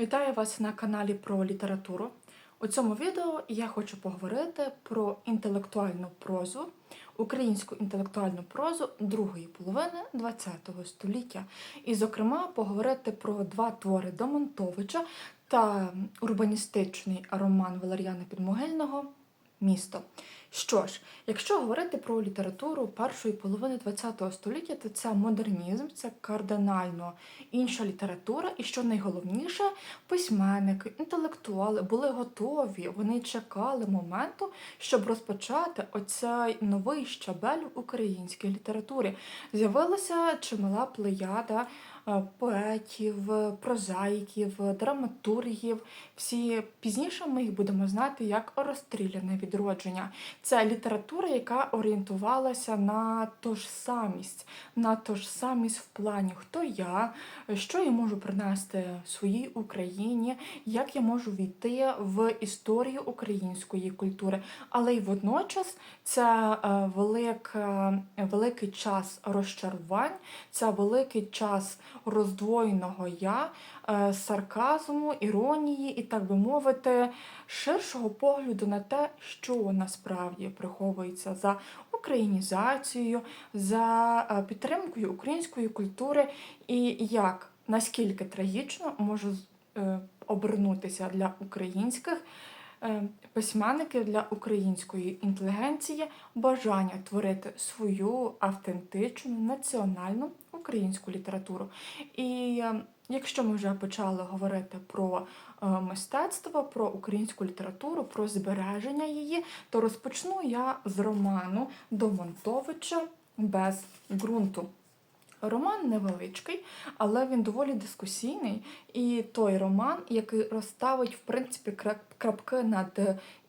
Вітаю вас на каналі про літературу. У цьому відео я хочу поговорити про інтелектуальну прозу, українську інтелектуальну прозу другої половини ХХ століття. І, зокрема, поговорити про два твори Домонтовича та урбаністичний роман Валеріана Підмогильного Місто. Що ж, якщо говорити про літературу першої половини ХХ століття, то це модернізм, це кардинально інша література, і що найголовніше, письменники, інтелектуали були готові, вони чекали моменту, щоб розпочати оцей новий щабель в українській літературі. З'явилася чимала плеяда поетів, прозаїків, драматургів. Всі пізніше ми їх будемо знати як розстріляне відродження. Це література, яка орієнтувалася на тожсамість, на тожсамість в плані, хто я, що я можу принести своїй Україні, як я можу війти в історію української культури. Але й водночас це е, велика, великий час розчарувань, це великий час роздвоєного я, е, сарказму, іронії і, так би мовити, ширшого погляду на те, що насправді приховується за українізацією, за е, підтримкою української культури, і як наскільки трагічно може е, обернутися для українських. Письменників для української інтелігенції бажання творити свою автентичну національну українську літературу. І е, якщо ми вже почали говорити про е, мистецтво, про українську літературу, про збереження її, то розпочну я з роману Домонтовича без ґрунту. Роман невеличкий, але він доволі дискусійний. І той роман, який розставить в принципі крапки над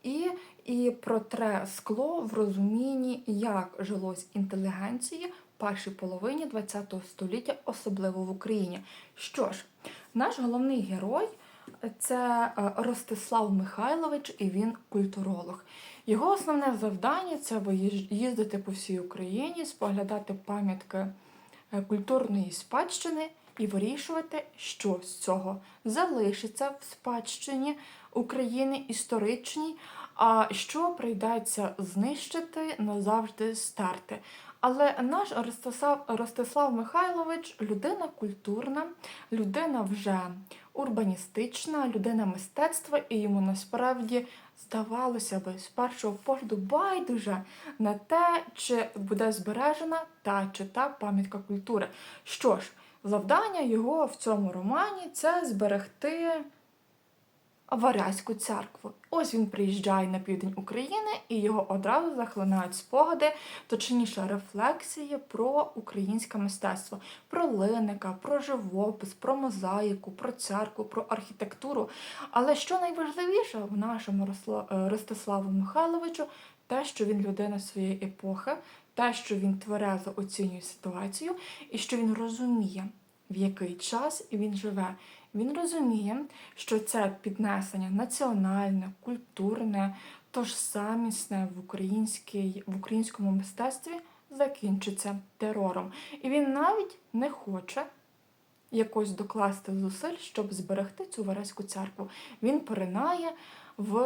і, і протре скло в розумінні, як жилось інтелігенції першій половині ХХ століття, особливо в Україні. Що ж, наш головний герой це е, Ростислав Михайлович, і він культуролог. Його основне завдання це їздити по всій Україні, споглядати пам'ятки е, культурної спадщини і вирішувати, що з цього залишиться в спадщині України історичній, а що прийдеться знищити, назавжди стерти. Але наш Ростислав, Ростислав Михайлович людина культурна, людина вже урбаністична, людина мистецтва, і йому насправді здавалося би з першого погляду байдуже на те, чи буде збережена та чи та пам'ятка культури. Що ж, завдання його в цьому романі це зберегти Варязьку церкву. Ось він приїжджає на південь України і його одразу захлинають спогади, точніше рефлексії про українське мистецтво, про линика, про живопис, про мозаїку, про церкву, про архітектуру. Але що найважливіше в нашому е, Ростиславу Михайловичу, те, що він людина своєї епохи, те, що він тверезо оцінює ситуацію, і що він розуміє, в який час він живе. Він розуміє, що це піднесення національне, культурне, тожсамісне в, в українському мистецтві закінчиться терором. І він навіть не хоче якось докласти зусиль, щоб зберегти цю Вареську церкву. Він поринає в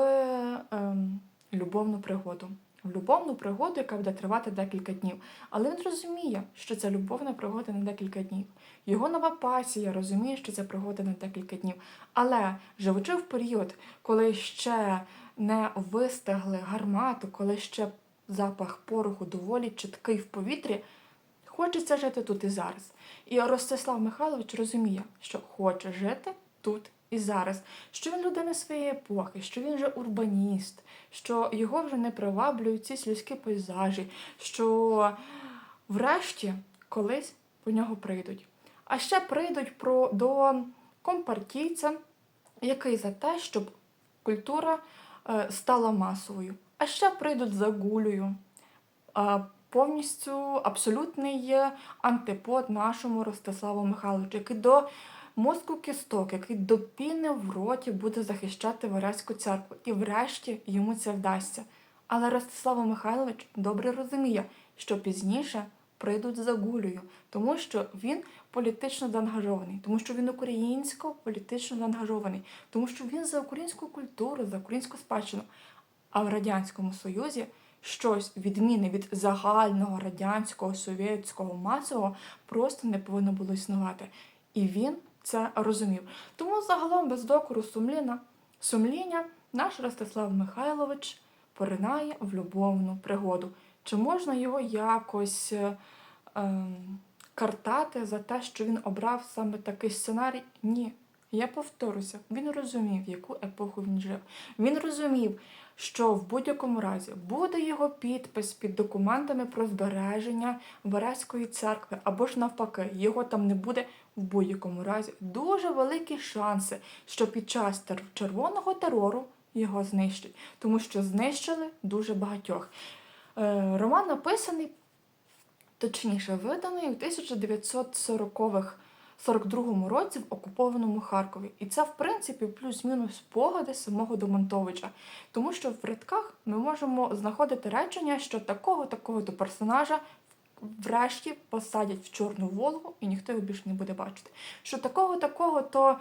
ем, любовну пригоду. В любовну пригоду, яка буде тривати декілька днів. Але він розуміє, що це любовна пригода на декілька днів. Його нова пасія розуміє, що це пригода на декілька днів. Але живучи в період, коли ще не вистигли гармату, коли ще запах пороху доволі чіткий в повітрі, хочеться жити тут і зараз. І Ростислав Михайлович розуміє, що хоче жити тут і зараз, що він людина своєї епохи, що він вже урбаніст, що його вже не приваблюють ці сільські пейзажі, що врешті колись по нього прийдуть. А ще прийдуть про, до компартійця, який за те, щоб культура е, стала масовою. А ще прийдуть за гулею. Е, повністю абсолютний антипод нашому Ростиславу Михайловичу, який до мозку кісток, який до піни в роті буде захищати Вареську церкву. І врешті йому це вдасться. Але Ростислав Михайлович добре розуміє, що пізніше прийдуть за гулею, тому що він політично заангажований, тому що він українсько політично заангажований, тому що він за українську культуру, за українську спадщину. А в Радянському Союзі щось відмінне від загального радянського совєтського масового просто не повинно було існувати. І він це розумів. Тому загалом без докору сумління, сумління наш Ростислав Михайлович поринає в любовну пригоду. Чи можна його якось е, ем, картати за те, що він обрав саме такий сценарій? Ні. Я повторюся, він розумів, в яку епоху він жив. Він розумів, що в будь-якому разі буде його підпис під документами про збереження Вереської церкви, або ж навпаки, його там не буде в будь-якому разі. Дуже великі шанси, що під час червоного терору його знищать, тому що знищили дуже багатьох. Е, Роман написаний, точніше, виданий у 1940-х 42-му році в окупованому Харкові. І це, в принципі, плюс-мінус спогади самого Домонтовича. Тому що в рядках ми можемо знаходити речення, що такого такого до персонажа врешті посадять в чорну Волгу, і ніхто його більше не буде бачити. Що такого такого то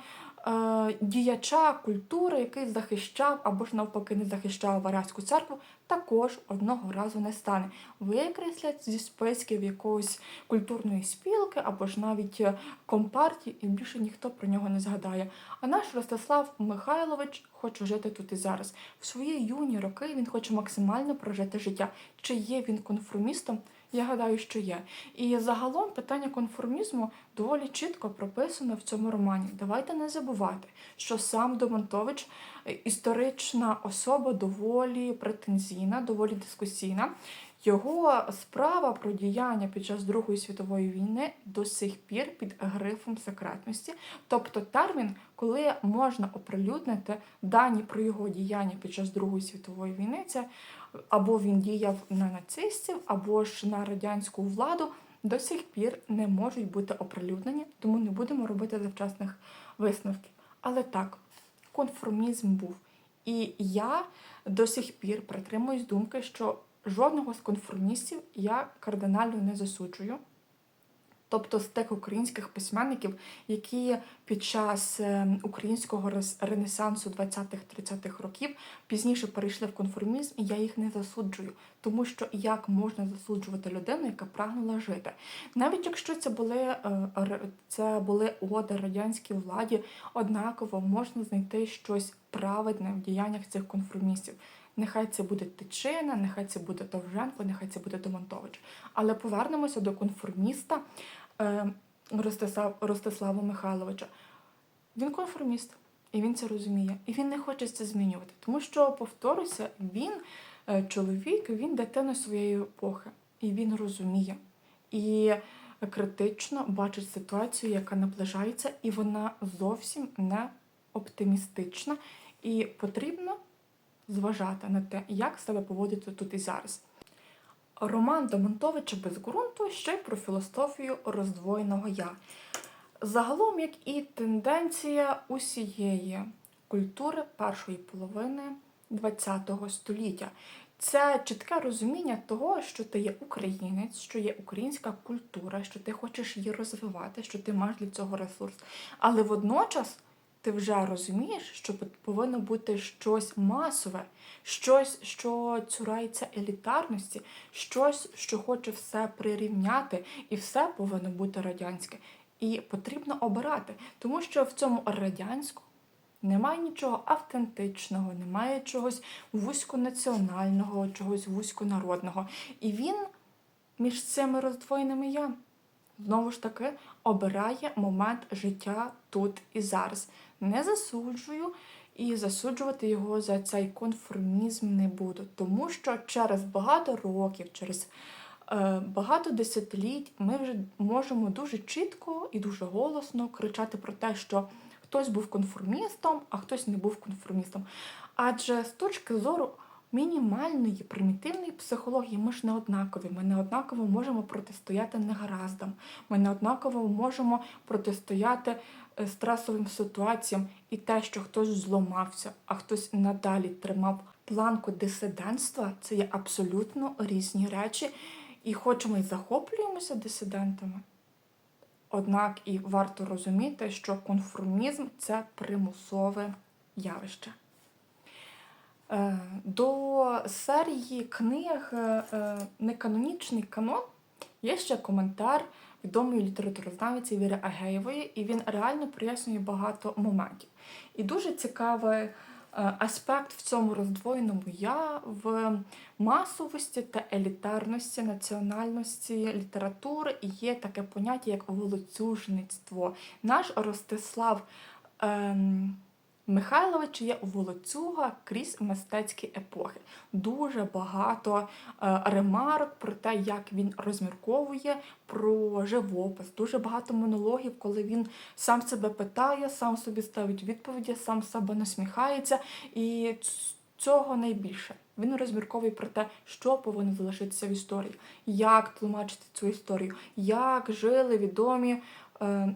е, діяча культури, який захищав або ж навпаки не захищав Вараську церкву, також одного разу не стане. Викреслять зі списків якоїсь культурної спілки або ж навіть е, компартії, і більше ніхто про нього не згадає. А наш Ростислав Михайлович хоче жити тут і зараз. В свої юні роки він хоче максимально прожити життя. Чи є він конформістом? Я гадаю, що є. І загалом питання конформізму доволі чітко прописано в цьому романі. Давайте не забувати, що сам Домонтович е, історична особа доволі претензійна, доволі дискусійна. Його справа про діяння під час Другої світової війни до сих пір під грифом секретності, тобто термін, коли можна оприлюднити дані про його діяння під час Другої світової війни, це або він діяв на нацистів, або ж на радянську владу, до сих пір не можуть бути оприлюднені, тому не будемо робити завчасних висновків. Але так, конформізм був. І я до сих пір притримуюсь думки, що жодного з конформістів я кардинально не засуджую. Тобто з тих українських письменників, які під час е, українського ренесансу 20-30-х років пізніше перейшли в конформізм, і я їх не засуджую, тому що як можна засуджувати людину, яка прагнула жити, навіть якщо це були е, це були оди радянській владі, однаково можна знайти щось праведне в діяннях цих конформістів. Нехай це буде Тичина, нехай це буде Довженко, нехай це буде Домонтович. Але повернемося до конформіста е, Ростислав, Ростислава Михайловича. Він конформіст, і він це розуміє. І він не хоче це змінювати. Тому що, повторюся, він е, чоловік, він дитина своєї епохи. І він розуміє. І критично бачить ситуацію, яка наближається, і вона зовсім не оптимістична. І потрібно зважати на те, як себе поводити тут і зараз. Роман Домонтовича без ґрунту ще й про філософію роздвоєного я. Загалом, як і тенденція усієї культури першої половини ХХ століття. Це чітке розуміння того, що ти є українець, що є українська культура, що ти хочеш її розвивати, що ти маєш для цього ресурс. Але водночас ти вже розумієш, що повинно бути щось масове, щось, що цурається елітарності, щось, що хоче все прирівняти, і все повинно бути радянське. І потрібно обирати, тому що в цьому радянському немає нічого автентичного, немає чогось вузьконаціонального, чогось вузьконародного. І він між цими роздвоєними я знову ж таки обирає момент життя тут і зараз. Не засуджую і засуджувати його за цей конформізм не буду, тому що через багато років, через е, багато десятиліть ми вже можемо дуже чітко і дуже голосно кричати про те, що хтось був конформістом, а хтось не був конформістом. Адже з точки зору мінімальної примітивної психології ми ж не однакові. Ми не однаково можемо протистояти негараздам. Ми не однаково можемо протистояти стресовим ситуаціям і те, що хтось зламався, а хтось надалі тримав планку дисидентства, це є абсолютно різні речі. і хоч ми захоплюємося дисидентами, однак і варто розуміти, що конформізм це примусове явище. Е, До серії книг е, е, Неканонічний канон є ще коментар відомої літературознавиці Віри Агеєвої, і він реально прояснює багато моментів. І дуже цікавий е, аспект в цьому роздвоєному я в масовості та елітарності національності літератури і є таке поняття як волоцюжництво. Наш Ростислав. Ем, Михайлович є волоцюга крізь мистецькі епохи. Дуже багато е, ремарок про те, як він розмірковує про живопис, дуже багато монологів, коли він сам себе питає, сам собі ставить відповіді, сам себе насміхається. І цього найбільше. Він розмірковує про те, що повинно залишитися в історії, як тлумачити цю історію, як жили відомі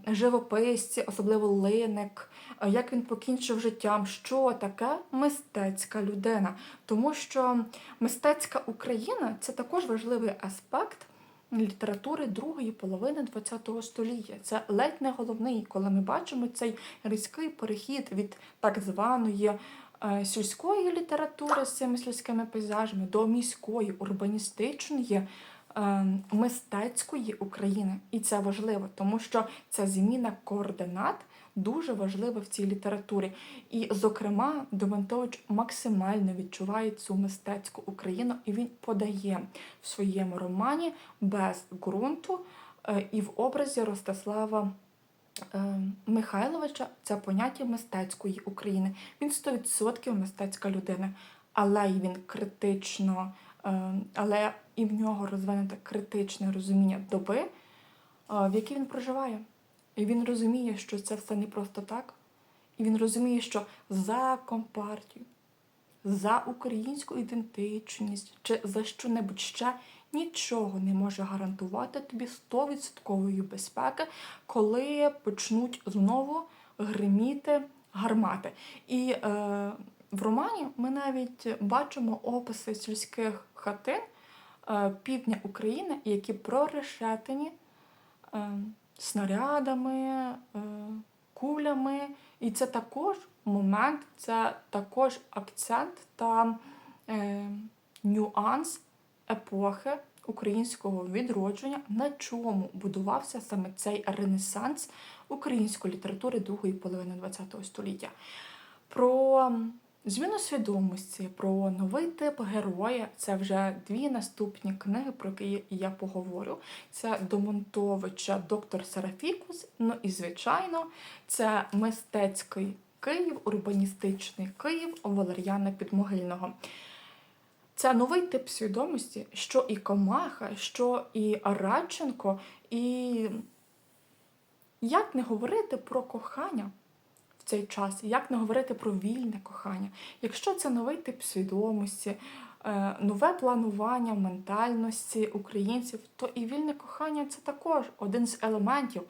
живописці, особливо Линик, е, як він покінчив життям, що таке мистецька людина. Тому що мистецька Україна це також важливий аспект літератури другої половини ХХ століття. Це ледь не головний, коли ми бачимо цей різкий перехід від так званої е, сільської літератури з цими сільськими пейзажами до міської, урбаністичної. Е, Мистецької України, і це важливо, тому що ця зміна координат дуже важлива в цій літературі. І, зокрема, Демонтович максимально відчуває цю мистецьку Україну, і він подає в своєму романі без ґрунту е, і в образі Ростислава е, Михайловича це поняття мистецької України. Він 100% мистецька людина, але й він критично, але і в нього розвинуте критичне розуміння доби, е, в якій він проживає. І він розуміє, що це все не просто так. І він розуміє, що за компартію, за українську ідентичність чи за що-небудь ще нічого не може гарантувати тобі 100% безпеки, коли почнуть знову гриміти гармати. І е, в романі ми навіть бачимо описи сільських хатин е, півдня України, які прорешетені е, снарядами, е, кулями. І це також момент, це також акцент та нюанс епохи українського відродження, на чому будувався саме цей ренесанс української літератури другої половини ХХ століття. Про зміну свідомості, про новий тип героя це вже дві наступні книги, про які я поговорю. Це Домонтовича Доктор Серафікус. Ну і, звичайно, це мистецький Київ, урбаністичний Київ Валер'яна Підмогильного. Це новий тип свідомості, що і Комаха, що і Радченко, і як не говорити про кохання цей час, як не говорити про вільне кохання. Якщо це новий тип свідомості, е, нове планування ментальності українців, то і вільне кохання це також один з елементів.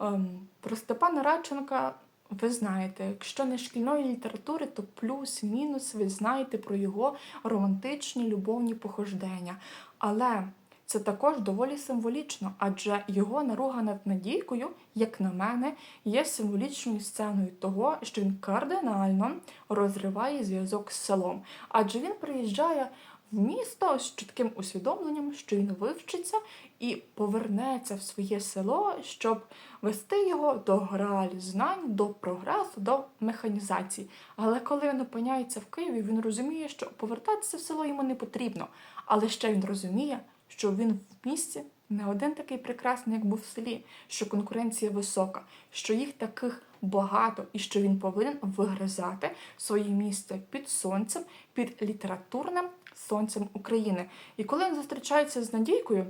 Ем, Про Степана Радченка ви знаєте, якщо не шкільної літератури, то плюс-мінус ви знаєте про його романтичні любовні похождення. Але це також доволі символічно, адже його наруга над Надійкою, як на мене, є символічною сценою того, що він кардинально розриває зв'язок з селом. Адже він приїжджає в місто з чітким усвідомленням, що він вивчиться і повернеться в своє село, щоб вести його до гралі знань, до прогресу, до механізації. Але коли він опиняється в Києві, він розуміє, що повертатися в село йому не потрібно. Але ще він розуміє, що він в місті не один такий прекрасний, як був в селі, що конкуренція висока, що їх таких багато, і що він повинен вигризати своє місце під сонцем, під літературним сонцем України. І коли він зустрічається з Надійкою,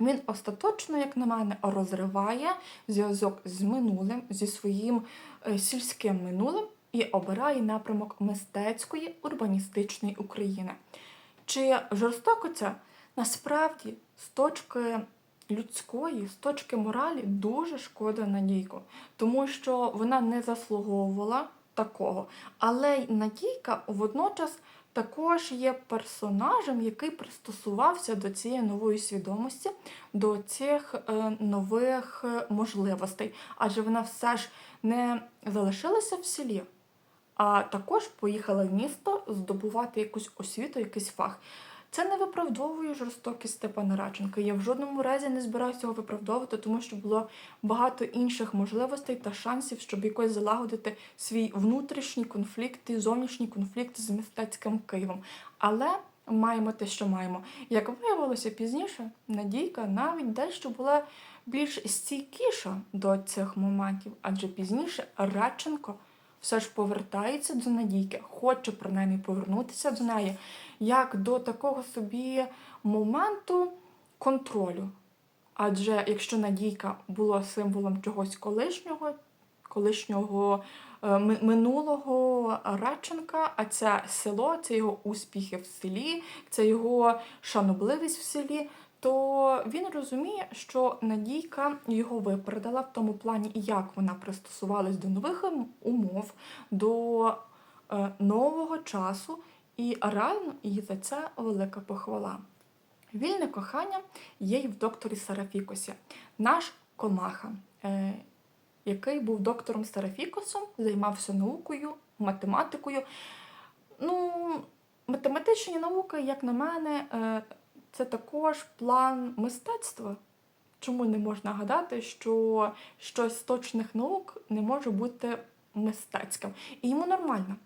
він остаточно, як на мене, розриває зв'язок з минулим, зі своїм е, сільським минулим і обирає напрямок мистецької урбаністичної України. Чи жорстоко це? Насправді, з точки людської, з точки моралі, дуже шкода Надійку, тому що вона не заслуговувала такого. Але Надійка водночас також є персонажем, який пристосувався до цієї нової свідомості, до цих е, нових е, можливостей. Адже вона все ж не залишилася в селі, а також поїхала в місто здобувати якусь освіту, якийсь фах. Це не виправдовує жорстокість Степана Радченка. Я в жодному разі не збираюся його виправдовувати, тому що було багато інших можливостей та шансів, щоб якось залагодити свій внутрішній конфлікт і зовнішній конфлікт з мистецьким Києвом. Але маємо те, що маємо. Як виявилося пізніше, Надійка навіть дещо була більш стійкіша до цих моментів, адже пізніше Радченко все ж повертається до Надійки, хоче принаймні повернутися до неї, як до такого собі моменту контролю. Адже якщо Надійка була символом чогось колишнього, колишнього е, минулого Радченка, а це село, це його успіхи в селі, це його шанобливість в селі, то він розуміє, що Надійка його випередила в тому плані, як вона пристосувалась до нових ем- умов, до е, нового часу, і реально їй за це велика похвала. Вільне кохання є й в докторі Сарафікосі. Наш комаха, е, який був доктором Сарафікосом, займався наукою, математикою. Ну, математичні науки, як на мене, е, це також план мистецтва. Чому не можна гадати, що щось з точних наук не може бути мистецьким? І йому нормально.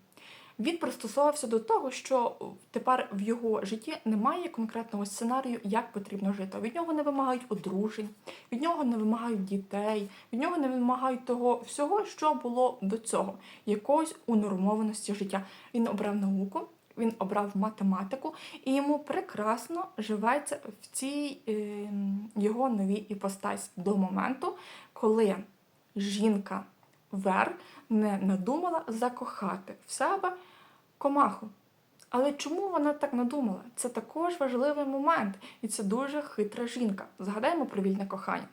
Він пристосувався до того, що тепер в його житті немає конкретного сценарію, як потрібно жити. Від нього не вимагають одружень, від нього не вимагають дітей, від нього не вимагають того всього, що було до цього, якоїсь унормованості життя. Він обрав науку, він обрав математику, і йому прекрасно живеться в цій е, його новій іпостасі до моменту, коли жінка Вер не надумала закохати в себе комаху. Але чому вона так надумала? Це також важливий момент, і це дуже хитра жінка. Згадаємо про вільне кохання.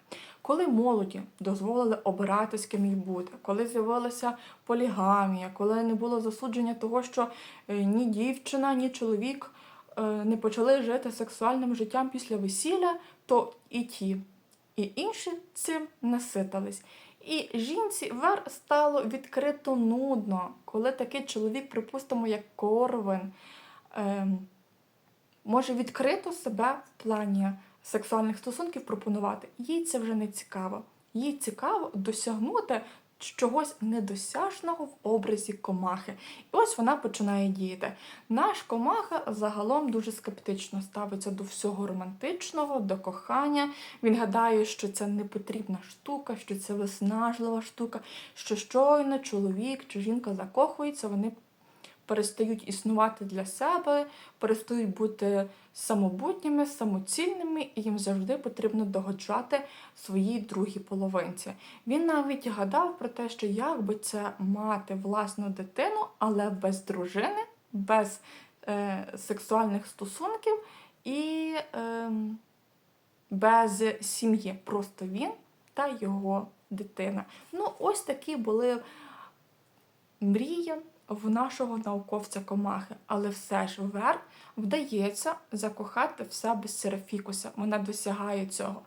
Коли молоді дозволили обирати з ким їй бути, коли з'явилася полігамія, коли не було засудження того, що е, ні дівчина, ні чоловік е, не почали жити сексуальним життям після весілля, то і ті, і інші цим наситились. І жінці Вер стало відкрито нудно, коли такий чоловік, припустимо, як Корвин, ем, може відкрито себе в плані сексуальних стосунків пропонувати. Їй це вже не цікаво. Їй цікаво досягнути чогось недосяжного в образі комахи. І ось вона починає діяти. Наш комаха загалом дуже скептично ставиться до всього романтичного, до кохання. Він гадає, що це не потрібна штука, що це виснажлива штука, що щойно чоловік чи жінка закохується, вони перестають існувати для себе, перестають бути самобутніми, самоцільними, і їм завжди потрібно догоджати своїй другій половинці. Він навіть гадав про те, що як би це мати власну дитину, але без дружини, без е, сексуальних стосунків і е, без сім'ї. Просто він та його дитина. Ну, ось такі були мрії в нашого науковця комахи, але все ж Вер вдається закохати в себе Серафікуса. Вона досягає цього.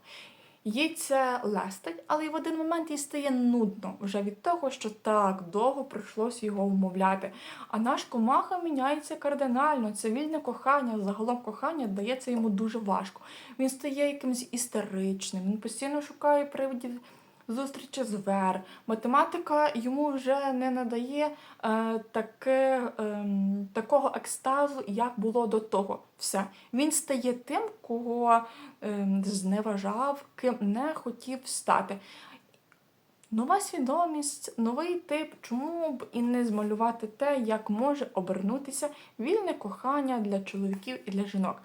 Їй це лестить, але й в один момент їй стає нудно вже від того, що так довго прийшлося його вмовляти. А наш комаха міняється кардинально. Це вільне кохання, загалом кохання дається йому дуже важко. Він стає якимось істеричним, він постійно шукає приводів зустрічі з Вер. Математика йому вже не надає е, таке, е, такого екстазу, як було до того. Все. Він стає тим, кого е, зневажав, ким не хотів стати. Нова свідомість, новий тип, чому б і не змалювати те, як може обернутися вільне кохання для чоловіків і для жінок.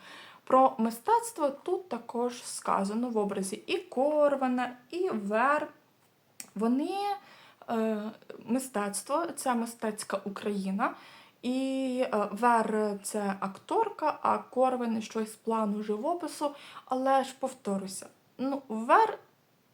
Про мистецтво тут також сказано в образі і Корвана, і Вер. Вони е, мистецтво, це мистецька Україна. І е, Вер це акторка, а Корвин щось з плану живопису. Але ж повторюся, ну, Вер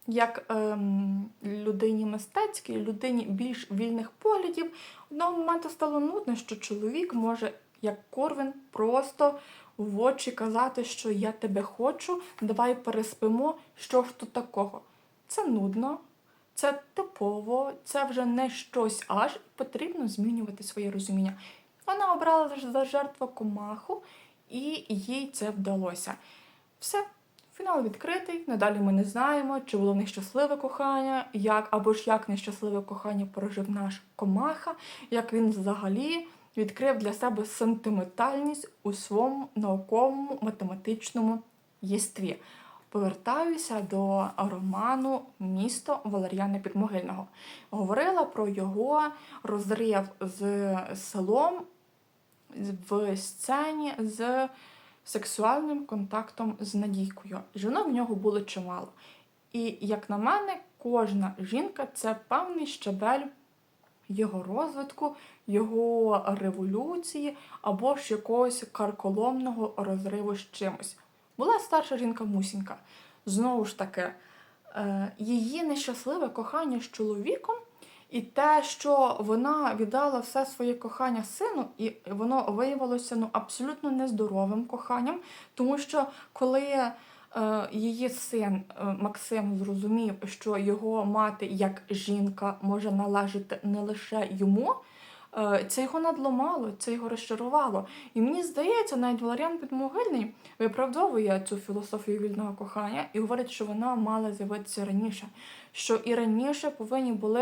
як ем, людині мистецькій, людині більш вільних поглядів, одного моменту стало нудно, що чоловік може, як Корвін, просто в очі казати, що я тебе хочу, давай переспимо, що ж тут такого. Це нудно, це типово, це вже не щось аж потрібно змінювати своє розуміння. Вона обрала за жертву комаху, і їй це вдалося. Все, фінал відкритий. Надалі ми не знаємо, чи було в них щасливе кохання, як або ж як нещасливе кохання прожив наш комаха, як він взагалі відкрив для себе сентиментальність у своєму науковому математичному єстві. Повертаюся до роману Місто Валеріана Підмогильного. Говорила про його розрив з селом в сцені з сексуальним контактом з Надійкою. Жінок в нього було чимало. І, як на мене, кожна жінка це певний щабель його розвитку, його революції або ж якогось карколомного розриву з чимось. Була старша жінка Мусінька. Знову ж таки, е, її нещасливе кохання з чоловіком, і те, що вона віддала все своє кохання сину, і воно виявилося ну, абсолютно нездоровим коханням, тому що коли е, її син е, Максим зрозумів, що його мати як жінка може належати не лише йому. Е, Це його надломало, це його розчарувало. І мені здається, навіть Валеріан Підмогильний виправдовує цю філософію вільного кохання і говорить, що вона мала з'явитися раніше. Що і раніше повинні були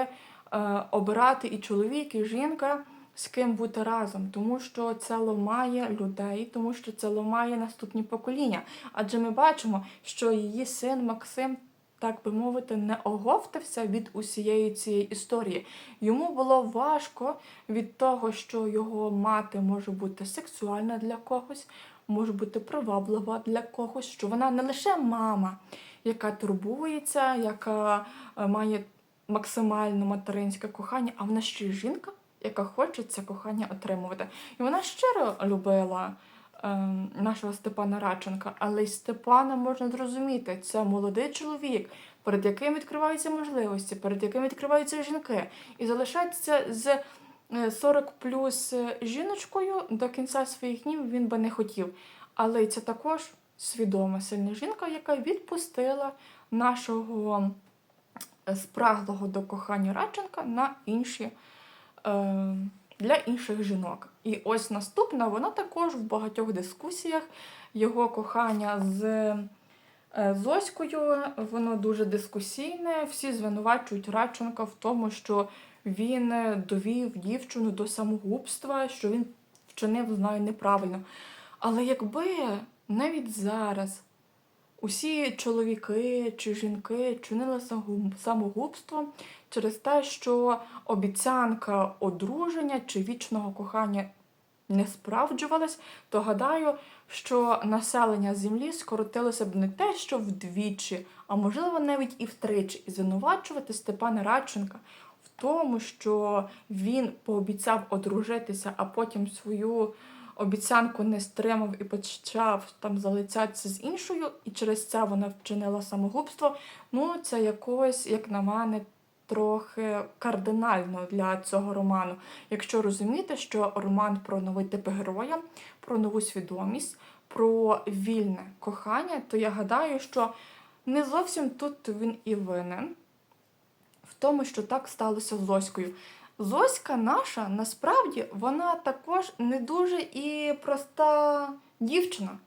е, обирати і чоловік, і жінка, з ким бути разом, тому що це ламає людей, тому що це ламає наступні покоління. Адже ми бачимо, що її син Максим. Так би мовити, не оговтався від усієї цієї історії. Йому було важко від того, що його мати може бути сексуальна для когось, може бути приваблива для когось, що вона не лише мама, яка турбується, яка е, має максимально материнське кохання, а вона ще й жінка, яка хоче це кохання отримувати. І вона щиро любила нашого Степана Радченка, але й Степана можна зрозуміти, це молодий чоловік, перед яким відкриваються можливості, перед яким відкриваються жінки, і залишатися з е, 40 плюс е, жіночкою до кінця своїх днів він би не хотів. Але це також свідома сильна жінка, яка відпустила нашого е, спраглого до кохання Радченка на інші е, для інших жінок. І ось наступна, вона також в багатьох дискусіях його кохання з е, Зоською, воно дуже дискусійне. Всі звинувачують Радченка в тому, що він е, довів дівчину до самогубства, що він вчинив з нею неправильно. Але якби навіть зараз усі чоловіки чи жінки чинили самогуб- самогубство через те, що обіцянка одруження чи вічного кохання не справджувалась, то гадаю, що населення землі скоротилося б не те, що вдвічі, а можливо навіть і втричі. І звинувачувати Степана Радченка в тому, що він пообіцяв одружитися, а потім свою обіцянку не стримав і почав там залицятися з іншою, і через це вона вчинила самогубство. Ну, це якось, як на мене, трохи кардинально для цього роману. Якщо розуміти, що роман про новий тип героя, про нову свідомість, про вільне кохання, то я гадаю, що не зовсім тут він і винен в тому, що так сталося з Зоською. Зоська наша насправді вона також не дуже і проста дівчина.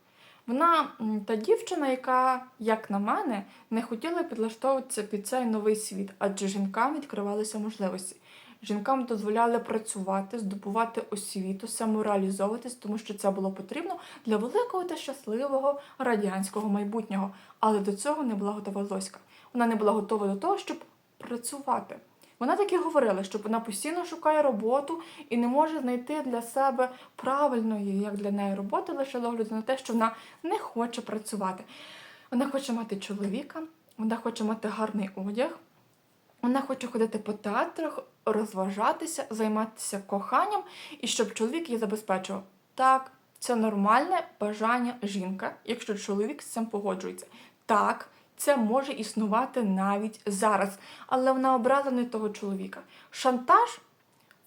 Вона та дівчина, яка, як на мене, не хотіла підлаштовуватися під цей новий світ, адже жінкам відкривалися можливості. Жінкам дозволяли працювати, здобувати освіту, самореалізовуватись, тому що це було потрібно для великого та щасливого радянського майбутнього. Але до цього не була готова Зоська. Вона не була готова до того, щоб працювати. Вона таки говорила, що вона постійно шукає роботу і не може знайти для себе правильної, як для неї роботи, лише з огляду на те, що вона не хоче працювати. Вона хоче мати чоловіка, вона хоче мати гарний одяг, вона хоче ходити по театрах, розважатися, займатися коханням і щоб чоловік її забезпечував. Так, це нормальне бажання жінка, якщо чоловік з цим погоджується. Так, це може існувати навіть зараз. Але вона обрала не того чоловіка. Шантаж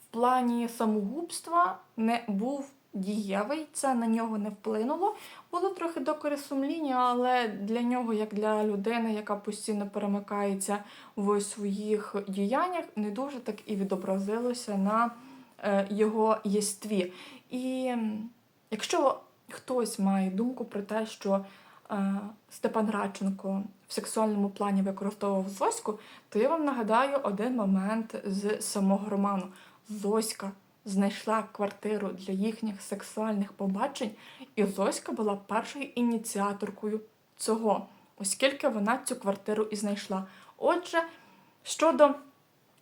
в плані самогубства не був дієвий, це на нього не вплинуло. Було трохи докори сумління, але для нього, як для людини, яка постійно перемикається в своїх діяннях, не дуже так і відобразилося на е, його єстві. І якщо хтось має думку про те, що Степан Радченко в сексуальному плані використовував Зоську, то я вам нагадаю один момент з самого роману. Зоська знайшла квартиру для їхніх сексуальних побачень, і Зоська була першою ініціаторкою цього, оскільки вона цю квартиру і знайшла. Отже, щодо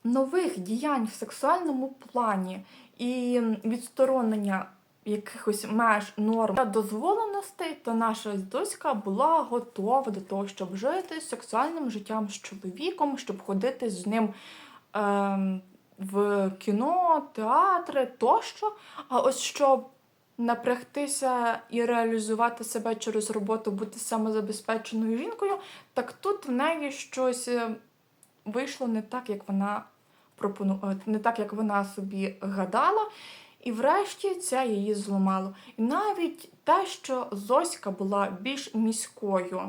нових діянь в сексуальному плані і відсторонення якихось меж норм та дозволеностей, то наша Зоська була готова до того, щоб жити сексуальним життям з чоловіком, щоб ходити з ним ем, в кіно, театри тощо. А ось щоб напрягтися і реалізувати себе через роботу, бути самозабезпеченою жінкою, так тут в неї щось е, вийшло не так, як вона пропонувала, не так, як вона собі гадала. І врешті це її зламало. І навіть те, що Зоська була більш міською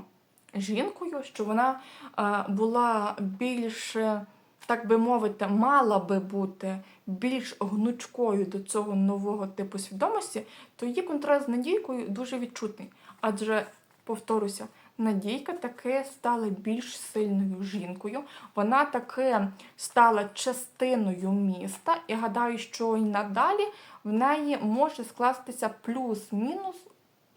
жінкою, що вона е, була більш, е, так би мовити, мала би бути більш гнучкою до цього нового типу свідомості, то її контраст з Надійкою дуже відчутний. Адже, повторюся, Надійка таки стала більш сильною жінкою. Вона таки стала частиною міста, і гадаю, що і надалі в неї може скластися плюс-мінус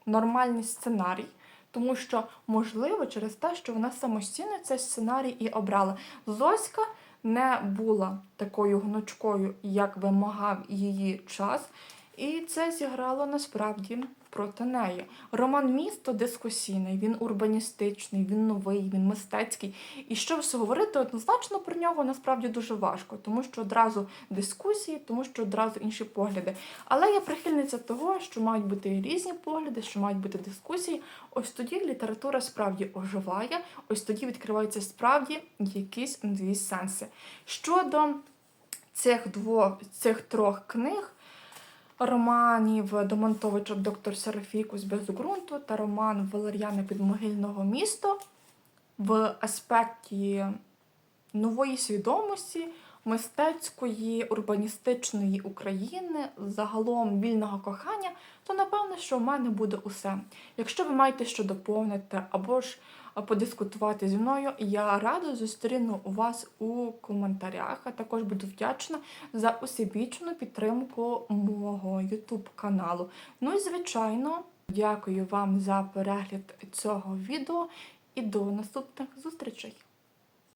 нормальний сценарій. Тому що, можливо, через те, що вона самостійно цей сценарій і обрала. Зоська не була такою гнучкою, як вимагав її час, і це зіграло насправді проти неї. Роман місто дискусійний, він урбаністичний, він новий, він мистецький. І що все говорити однозначно про нього насправді дуже важко, тому що одразу дискусії, тому що одразу інші погляди. Але я прихильниця того, що мають бути різні погляди, що мають бути дискусії. Ось тоді література справді оживає, ось тоді відкриваються справді якісь нові сенси. Щодо цих двох цих трьох книг романів Домонтовича Доктор Серафікус без ґрунту та роман Валер'яна Підмогильного місто в аспекті нової свідомості, мистецької, урбаністичної України, загалом вільного кохання, то напевно, що в мене буде усе. Якщо ви маєте що доповнити або ж подискутувати зі мною, я радо зустріну вас у коментарях, а також буду вдячна за усебічну підтримку мого YouTube каналу. Ну і звичайно, дякую вам за перегляд цього відео і до наступних зустрічей!